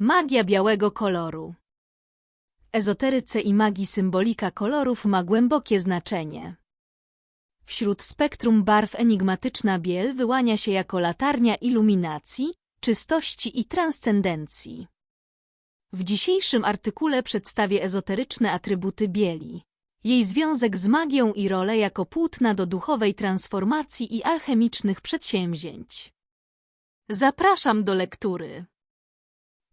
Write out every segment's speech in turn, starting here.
Magia białego koloru. Ezoteryce i magii symbolika kolorów ma głębokie znaczenie. Wśród spektrum barw enigmatyczna biel wyłania się jako latarnia iluminacji, czystości i transcendencji. W dzisiejszym artykule przedstawię ezoteryczne atrybuty bieli, jej związek z magią i rolę jako płótna do duchowej transformacji i alchemicznych przedsięwzięć. Zapraszam do lektury.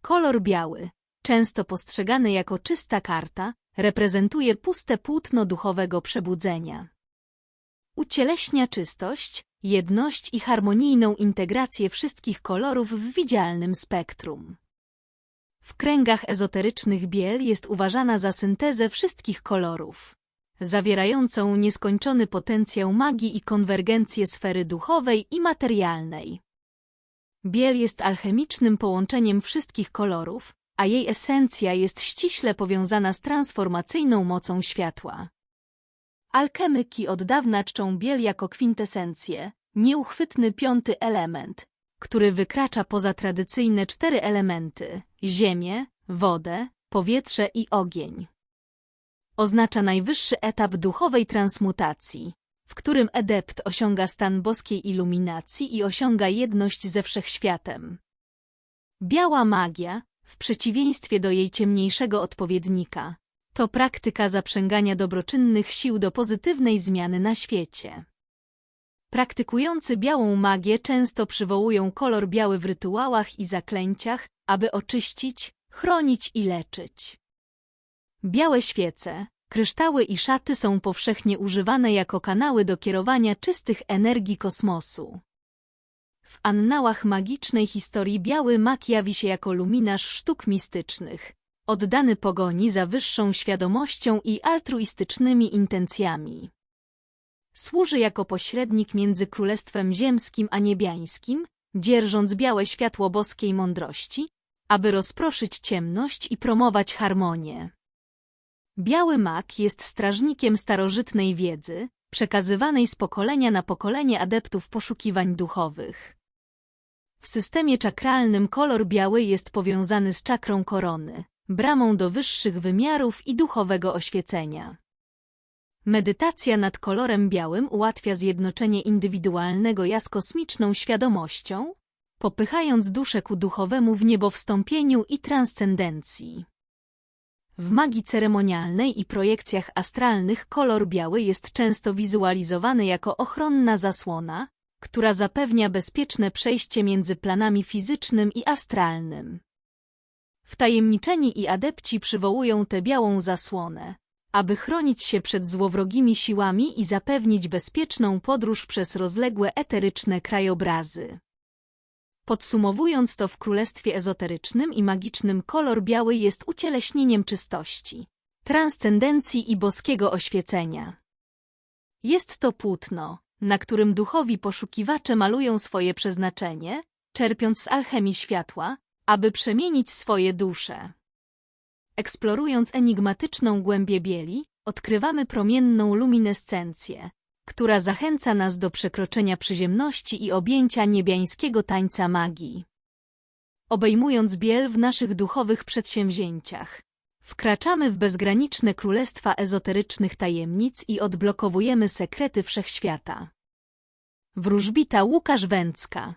Kolor biały, często postrzegany jako czysta karta, reprezentuje puste płótno duchowego przebudzenia. Ucieleśnia czystość, jedność i harmonijną integrację wszystkich kolorów w widzialnym spektrum. W kręgach ezoterycznych biel jest uważana za syntezę wszystkich kolorów, zawierającą nieskończony potencjał magii i konwergencję sfery duchowej i materialnej. Biel jest alchemicznym połączeniem wszystkich kolorów, a jej esencja jest ściśle powiązana z transformacyjną mocą światła. Alchemyki od dawna czczą biel jako kwintesencję, nieuchwytny piąty element, który wykracza poza tradycyjne cztery elementy – ziemię, wodę, powietrze i ogień. Oznacza najwyższy etap duchowej transmutacji, w którym adept osiąga stan boskiej iluminacji i osiąga jedność ze wszechświatem. Biała magia, w przeciwieństwie do jej ciemniejszego odpowiednika, to praktyka zaprzęgania dobroczynnych sił do pozytywnej zmiany na świecie. Praktykujący białą magię często przywołują kolor biały w rytuałach i zaklęciach, aby oczyścić, chronić i leczyć. Białe świece, kryształy i szaty są powszechnie używane jako kanały do kierowania czystych energii kosmosu. W annałach magicznej historii biały mak jawi się jako luminarz sztuk mistycznych, oddany pogoni za wyższą świadomością i altruistycznymi intencjami. Służy jako pośrednik między Królestwem Ziemskim a Niebiańskim, dzierżąc białe światło boskiej mądrości, aby rozproszyć ciemność i promować harmonię. Biały mak jest strażnikiem starożytnej wiedzy, przekazywanej z pokolenia na pokolenie adeptów poszukiwań duchowych. W systemie czakralnym kolor biały jest powiązany z czakrą korony, bramą do wyższych wymiarów i duchowego oświecenia. Medytacja nad kolorem białym ułatwia zjednoczenie indywidualnego ja z kosmiczną świadomością, popychając duszę ku duchowemu w niebowstąpieniu i transcendencji. W magii ceremonialnej i projekcjach astralnych kolor biały jest często wizualizowany jako ochronna zasłona, która zapewnia bezpieczne przejście między planami fizycznym i astralnym. Wtajemniczeni i adepci przywołują tę białą zasłonę, aby chronić się przed złowrogimi siłami i zapewnić bezpieczną podróż przez rozległe eteryczne krajobrazy. Podsumowując to w królestwie ezoterycznym i magicznym kolor biały jest ucieleśnieniem czystości, transcendencji i boskiego oświecenia. Jest to płótno, na którym duchowi poszukiwacze malują swoje przeznaczenie, czerpiąc z alchemii światła, aby przemienić swoje dusze. Eksplorując enigmatyczną głębię bieli, odkrywamy promienną luminescencję, która zachęca nas do przekroczenia przyziemności i objęcia niebiańskiego tańca magii. Obejmując biel w naszych duchowych przedsięwzięciach, wkraczamy w bezgraniczne królestwa ezoterycznych tajemnic i odblokowujemy sekrety wszechświata. Wróżbita Łukasz Węcka